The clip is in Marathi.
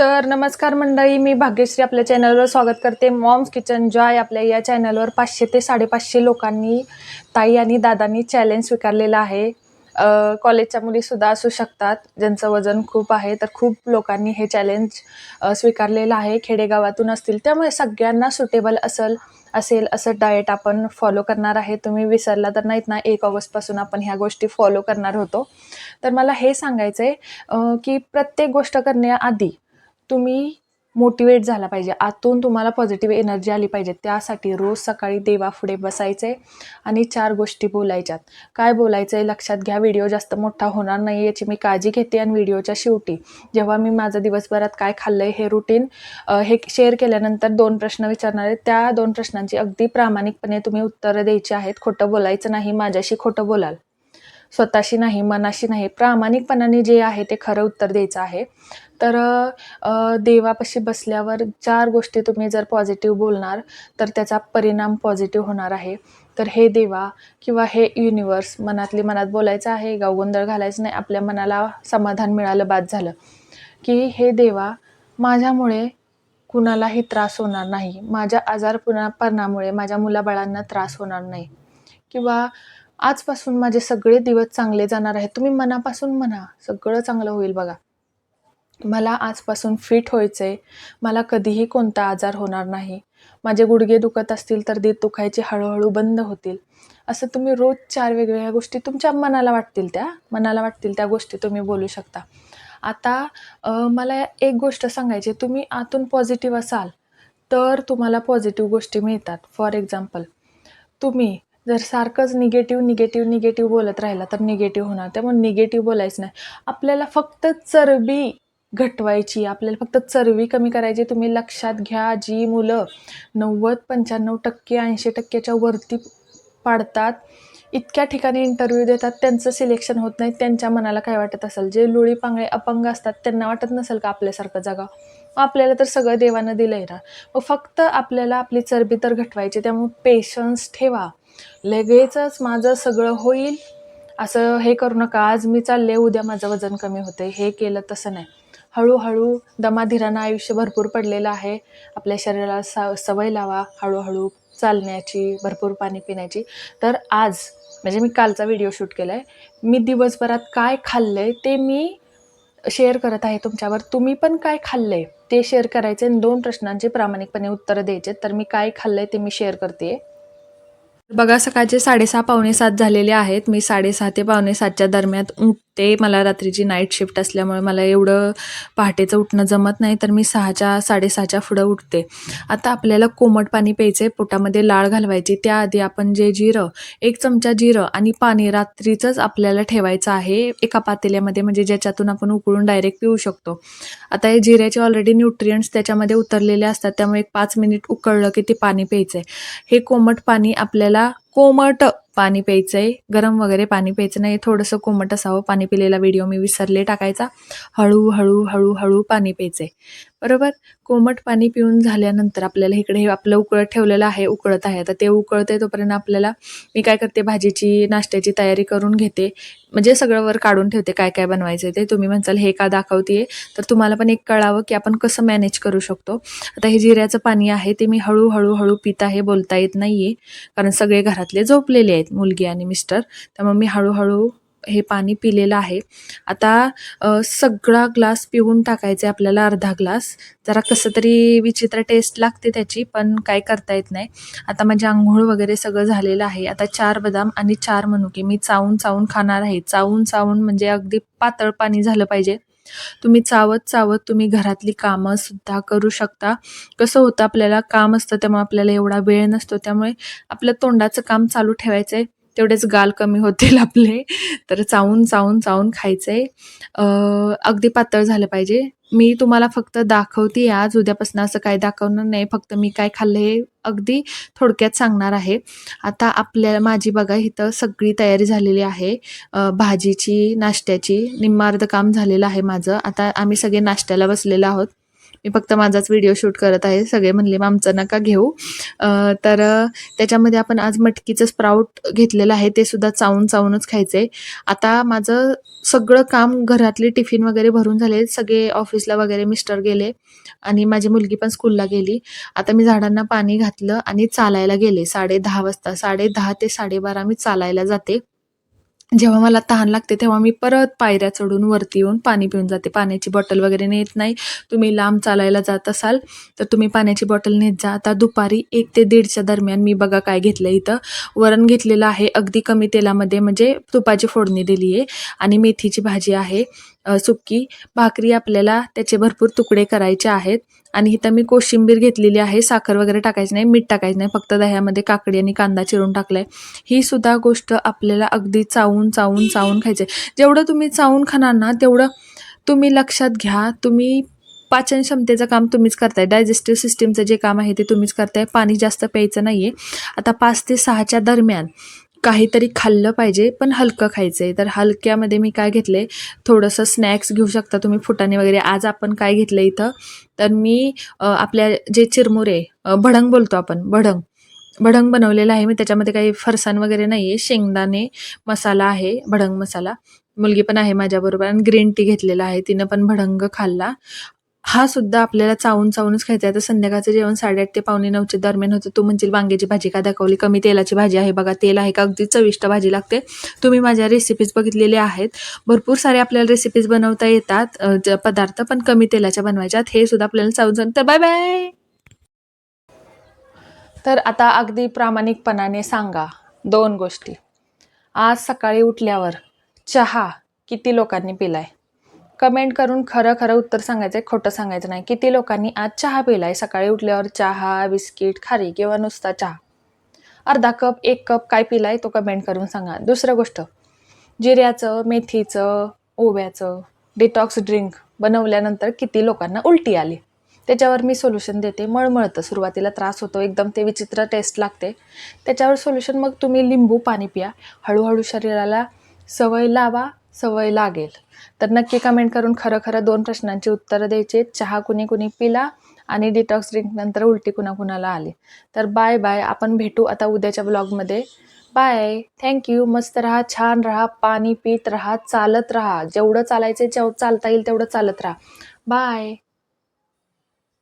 तर नमस्कार मंडळी मी भाग्यश्री आपल्या चॅनलवर स्वागत करते. मॉम्स किचन जॉय आपल्या या चॅनलवर पाचशे ते साडेपाचशे लोकांनी ताई आणि दादांनी चॅलेंज स्वीकारलेलं आहे. कॉलेजच्या मुलीसुद्धा असू शकतात ज्यांचं वजन खूप आहे तर खूप लोकांनी हे चॅलेंज स्वीकारलेलं आहे. खेडेगावातून असतील त्यामुळे सगळ्यांना सुटेबल असेल असेल असं डाएट आपण फॉलो करणार आहे. तुम्ही विसरला तर नाहीत ना एक ऑगस्टपासून आपण ह्या गोष्टी फॉलो करणार होतो. तर मला हे सांगायचं आहे की प्रत्येक गोष्ट करण्याआधी तुम्ही मोटिवेट झाला पाहिजे. आतून तुम्हाला पॉझिटिव्ह एनर्जी आली पाहिजे. त्यासाठी रोज सकाळी देवापुढे बसायचे आणि चार गोष्टी बोलायच्यात. काय बोलायचं आहे लक्षात घ्या. व्हिडिओ जास्त मोठा होणार नाही याची मी काळजी घेते आणि व्हिडिओच्या शेवटी जेव्हा मी माझं दिवसभरात काय खाल्लं आहे हे रुटीन हे शेअर केल्यानंतर दोन प्रश्न विचारणार आहेत. त्या दोन प्रश्नांची अगदी प्रामाणिकपणे तुम्ही उत्तरं द्यायची आहेत. खोटं बोलायचं नाही. माझ्याशी खोटं बोलाल. स्वतःशी नाही मनाशी नाही प्रामाणिकपणाने जे आहे ते खरं उत्तर द्यायचं आहे. तर देवापाशी बसल्यावर चार गोष्टी तुम्ही जर पॉझिटिव्ह बोलणार तर त्याचा परिणाम पॉझिटिव्ह होणार आहे. तर हे देवा किंवा हे युनिवर्स मनातली मनात बोलायचं आहे गावगोंधळ घालायचं नाही आपल्या मनाला समाधान मिळालं बाद झालं. की हे देवा माझ्यामुळे कुणालाही त्रास होणार नाही. माझ्या आजारपणापणामुळे माझ्या मुलाबाळांना त्रास होणार नाही. किंवा आजपासून माझे सगळे दिवस चांगले जाणार आहेत. तुम्ही मनापासून म्हणा सगळं चांगलं होईल बघा. मला आजपासून फिट व्हायचं आहे मला कधीही कोणता आजार होणार नाही. माझे गुडघे दुखत असतील तर ते दुखायचे हळूहळू बंद होतील. असं तुम्ही रोज चार वेगवेगळ्या गोष्टी तुमच्या मनाला वाटतील त्या. मनाला वाटतील त्या गोष्टी तुम्ही बोलू शकता. आता मला एक गोष्ट सांगायची. तुम्ही आतून पॉझिटिव्ह असाल तर तुम्हाला पॉझिटिव्ह गोष्टी मिळतात. फॉर एक्झाम्पल तुम्ही जर सारखंच निगेटिव्ह निगेटिव्ह निगेटिव्ह बोलत राहिला तर निगेटिव्ह होणार. त्यामुळे निगेटिव्ह बोलायचं नाही. आपल्याला फक्त चरबी घटवायची आपल्याला फक्त चरबी कमी करायची तुम्ही लक्षात घ्या जी मुलं नव्वद पंच्याण्णव टक्के ऐंशी टक्क्याच्या वरती पाडतात इतक्या ठिकाणी इंटरव्ह्यू देतात त्यांचं सिलेक्शन होत नाही. त्यांच्या मनाला काय वाटत असेल? जे लुळी पांगळे अपंग असतात त्यांना वाटत नसेल का आपल्यासारखं जागा? आपल्याला तर सगळं देवानं दिलं आहे ना. मग फक्त आपल्याला आपली चरबी तर घटवायची त्यामुळे पेशन्स ठेवा. लगेचच माझं सगळं होईल. असं हे करू नका. आज मी चालले उद्या माझं वजन कमी होते हे केलं तसं नाही. हळूहळू दमाधीरानं आयुष्य भरपूर पडलेलं आहे. आपल्या शरीराला सा सवय लावा. हळूहळू चालण्याची भरपूर पाणी पिण्याची. तर आज म्हणजे मी कालचा व्हिडिओ शूट केला आहे मी दिवसभरात काय खाल्लं आहे ते मी शेअर करत आहे तुमच्यावर. तुम्ही पण काय खाल्लं आहे ते शेअर करायचे आणि दोन प्रश्नांचे प्रामाणिकपणे उत्तरं द्यायचे तर मी काय खाल्लं आहे ते मी शेअर करते बघा सकाळचे साडेसहा पावणे सात झालेले आहेत. मी साडेसहा ते पावणे सातच्या दरम्यान ते मला रात्रीची नाईट शिफ्ट असल्यामुळे मला एवढं पहाटेचं उठणं जमत नाही तर मी सहाच्या साडेसहाच्या पुढं उठते. आता आपल्याला कोमट पाणी प्यायचं आहे पोटामध्ये लाळ घालवायची त्याआधी आपण जे जिरं एक चमचा जिरं आणि पाणी रात्रीचंच आपल्याला ठेवायचं आहे एका पातेल्यामध्ये म्हणजे ज्याच्यातून आपण उकळून डायरेक्ट पिऊ शकतो. आता हे जिऱ्याचे ऑलरेडी न्यूट्रियंट्स त्याच्यामध्ये उतरलेले असतात त्यामुळे एक पाच मिनिट उकळलं की ते पाणी प्यायचं आहे हे कोमट पाणी आपल्याला कोमट पाणी प्यायचं आहे गरम वगैरे पाणी प्यायचं नाही थोडंसं कोमट असावं पाणी पिलेला व्हिडिओ मी विसरले टाकायचा. हळूहळू हळूहळू पाणी प्यायचं आहे बरोबर? कोमट पाणी पिऊन झाल्यानंतर आपल्याला इकडे हे आपलं उकळत ठेवलेलं आहे उकळत आहे. तर ते उकळते तोपर्यंत आपल्याला मी काय करते भाजीची नाश्त्याची तयारी करून घेते. म्हणजे सगळं वर काढून ठेवते काय काय बनवायचं ते. तुम्ही म्हणसाल हे का दाखवते तर तुम्हाला पण एक कळावं की आपण कसं मॅनेज करू शकतो. आता हे जिऱ्याचं पाणी आहे ते मी हळूहळू हळू पित आहे बोलता येत नाही आहे कारण सगळे घरातले झोपलेले आहेत. मुलगी आणि मिस्टर. त्यामुळे मी हळूहळू हे पाणी पिलेलं आहे. आता सगळा ग्लास पिऊन टाकायचे आपल्याला अर्धा ग्लास. जरा कसं तरी विचित्र टेस्ट लागते त्याची पण काय करता येत नाही. आता माझी आंघोळ वगैरे सगळं झालेलं आहे. आता चार बदाम आणि चार मनुके. मी चावून चावून खाणार आहे. चावून चावून म्हणजे अगदी पातळ पाणी झालं पाहिजे. तुम्ही चावत चावत तुम्ही घरातली कामं सुद्धा करू शकता. कसं होतं आपल्याला काम असतं त्यामुळे आपल्याला एवढा वेळ नसतो. त्यामुळे आपलं तोंडाचं काम चालू ठेवायचं आहे तेवढेच गाल कमी होतील आपले. तर चावून चावून चावून खायचं आहे अगदी पातळ झालं पाहिजे. मी तुम्हाला फक्त दाखवते आज. उद्यापासून असं काय दाखवणार नाही. फक्त मी काय खाल्लं हे अगदी थोडक्यात सांगणार आहे. आता आपल्याला माझी बघा इथं सगळी तयारी झालेली आहे. भाजीची नाश्त्याची. निम्मार्ध काम झालेलं आहे माझं. आता आम्ही सगळे नाश्त्याला बसलेलो आहोत. मी फक्त माझाच व्हिडिओ शूट करत आहे. सगळे म्हणले मग आमचं नका घेऊ. तर त्याच्यामध्ये आपण आज मटकीचं स्प्राऊट घेतलेलं आहे. ते सुद्धा चावून चावूनच खायचं आहे आता माझं सगळं काम घरातले टिफिन वगैरे भरून झाले. सगळे ऑफिसला वगैरे मिस्टर गेले आणि माझी मुलगी पण स्कूलला गेली. आता मी झाडांना पाणी घातलं आणि चालायला गेले. साडे दहा वाजता. साडे दहा ते साडेबारा मी चालायला जाते. जेव्हा मला तहान लागते तेव्हा मी परत पायऱ्या चढून वरती येऊन पाणी पिऊन जाते. पाण्याची बॉटल वगैरे नेत नाही. तुम्ही लांब चालायला जात असाल तर तुम्ही पाण्याची बॉटल नेत जा. आता दुपारी एक ते दीडच्या दरम्यान मी बघा काय घेतलं इथं. वरण घेतलेलं आहे अगदी कमी तेलामध्ये म्हणजे तुपाची फोडणी दिली आहे आणि मेथीची भाजी आहे सुक्की. भाकरी आपल्याला त्याचे भरपूर तुकडे करायचे आहेत. आणि इथं मी कोशिंबीर घेतलेली आहे. साखर वगैरे टाकायची नाही मीठ टाकायचं नाही फक्त दह्यामध्ये काकडी आणि कांदा चिरून टाकलाय. ही सुद्धा गोष्ट आपल्याला अगदी चावून चावून चावून खायचे जेवढं तुम्ही चावून खाणार ना तेवढं तुम्ही लक्षात घ्या. तुम्ही पाचन क्षमतेचं काम तुम्हीच करताय. डायजेस्टिव्ह सिस्टीमचं जे काम आहे ते तुम्हीच करताय. पाणी जास्त प्यायचं नाही आहे आता पाच ते सहाच्या दरम्यान काहीतरी खाल्लं पाहिजे पण हलकं खायचं आहे तर हलक्यामध्ये मी काय घेतले थोडंसं स्नॅक्स घेऊ शकता तुम्ही फुटाणे वगैरे. आज आपण काय घेतलं इथं? तर मी आपल्या जे चिरमुरे भडंग बोलतो आपण भडंग. भडंग बनवलेलं आहे मी त्याच्यामध्ये काही फरसाण वगैरे नाही आहे शेंगदाणे मसाला आहे भडंग मसाला. मुलगी पण आहे माझ्याबरोबर. आणि ग्रीन टी घेतलेला आहे तिनं पण भडंग खाल्ला. हा सुद्धा आपल्याला चावून चावूनच खायचा आहे. तर संध्याकाळचं जेवण साडेआठ ते पावणे नऊच्या दरम्यान होतं. तू म्हणजे वांग्याची भाजी का दाखवली? कमी तेलाची भाजी आहे बघा. तेल आहे का? अगदी चविष्ट भाजी लागते. तुम्ही माझ्या रेसिपीज बघितलेल्या आहेत. भरपूर सारे आपल्याला रेसिपीज बनवता येतात. ज- पदार्थ पण कमी तेलाच्या बनवायच्यात. हे सुद्धा आपल्याला चावून चावून. तर बाय बाय तर आता अगदी प्रामाणिकपणाने सांगा दोन गोष्टी. आज सकाळी उठल्यावर चहा किती लोकांनी पिलाय? कमेंट करून खरं खरं उत्तर सांगायचं आहे खोटं सांगायचं नाही. किती लोकांनी आज चहा पिलाय? सकाळी उठल्यावर चहा बिस्किट खारी किंवा नुसता चहा? अर्धा कप एक कप काय पिलाय तो कमेंट करून सांगा. दुसरं गोष्ट जिऱ्याचं मेथीचं ओव्याचं डिटॉक्स ड्रिंक बनवल्यानंतर किती लोकांना उलटी आली? त्याच्यावर मी सोल्युशन देते. मळमळतं सुरुवातीला त्रास होतो. एकदम ते विचित्र टेस्ट लागते. त्याच्यावर सोल्युशन मग तुम्ही लिंबू पाणी पिया. हळूहळू शरीराला सवय लावा. सवय लागेल. तर नक्की कमेंट करून खरं खरं दोन प्रश्नांची उत्तरं द्यायची चहा कुणी कुणी पिला आणि डिटॉक्स ड्रिंक नंतर उलटी कुणा कुणाला आली. तर बाय बाय आपण भेटू आता उद्याच्या ब्लॉगमध्ये बाय थँक्यू मस्त राहा छान राहा पाणी पित राहा चालत राहा. जेवढं चालायचं जेव चालता येईल तेवढं चालत राहा. बाय